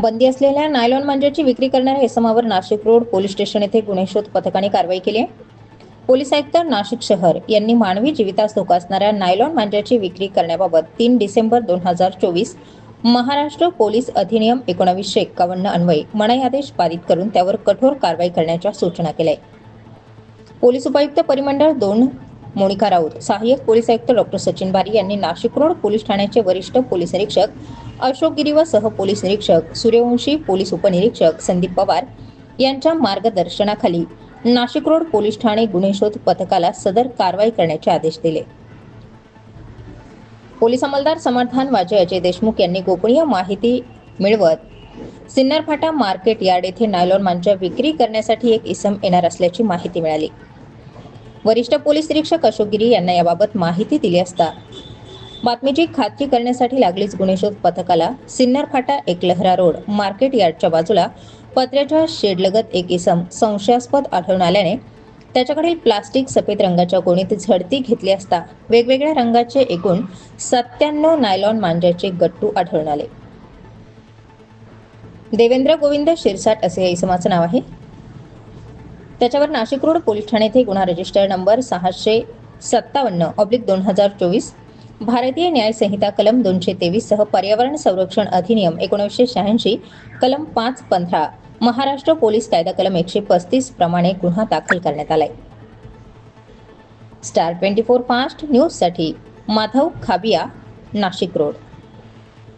बंदी असलेल्या नायलॉन मांजाची विक्री करणाऱ्या इसमावर नाशिक रोड पोलीस स्टेशन येथे गुन्हे शोध पथकाने कारवाई केली पोलीस आयुक्त नाशिक शहर यांनी मानवी जीवितास धोका असणाऱ्या नायलॉन मांजाची विक्री करण्याबाबत तीन डिसेंबर दोन हजार चोवीस महाराष्ट्र पोलीस अधिनियम एकोणावीसशे एक्कावन्न अन्वये मनाई आदेश पारित करून त्यावर कठोर कारवाई करण्याच्या सूचना केल्या पोलीस उपायुक्त परिमंडळ दोन मोनिका राऊत सहाय्यक पोलीस आयुक्त डॉक्टर सचिन बारी यांनी नाशिक रोड पोलीस ठाण्याचे वरिष्ठ पोलीस निरीक्षक अशोक गिरी व सह पोलीस निरीक्षक सूर्यवंशी पोलीस उपनिरीक्षक संदीप पवार यांच्या मार्गदर्शनाखाली नाशिक रोड पोलीस ठाणे गुन्हे शोध पथकाला सदर कारवाई करण्याचे आदेश दिले. पोलीस अंमलदार समर्थान वाजे अजय देशमुख यांनी गोपनीय माहिती मिळवत सिन्नर फाटा मार्केट यार्ड येथे नायलॉन मांजा विक्री करण्यासाठी एक इसम येणार असल्याची माहिती मिळाली. वरिष्ठ पोलीस निरीक्षक अशोक गिरी यांना याबाबत माहिती दिली असता. बातमीची खात्री करण्यासाठी लागलीच गुन्हेशोध पथकाला. सिन्नर फाटा एकलहरा रोड मार्केट यार्डच्या बाजूला पत्र्याच्या शेडलगत एक इसम संशयास्पद आढळून आल्याने त्याच्याकडील प्लास्टिक सफेद रंगाच्या गोणीत झडती घेतली असता वेगवेगळ्या रंगाचे एकूण सत्त्याण्णव नायलॉन मांजाचे गट्टू आढळून आले. देवेंद्र गोविंद शिरसाट असे या इसमाचं नाव आहे. त्याच्यावर नाशिक रोड पोलीस ठाणे येथे गुन्हा रजिस्टर नंबर सहाशे सत्तावन्न ऑब्लिक दोन हजार चोवीस. भारतीय न्याय संहिता कलम दोनशे तेवीस सह पर्यावरण संरक्षण अधिनियम एकोणीसशे शहाऐंशी कलम पाच पंधरा महाराष्ट्र पोलीस कायदा कलम एकशे पस्तीस प्रमाणे गुन्हा दाखल करण्यात आलाय. स्टार ट्वेंटी फोर फास्ट न्यूजसाठी माधव खाबिया नाशिक रोड.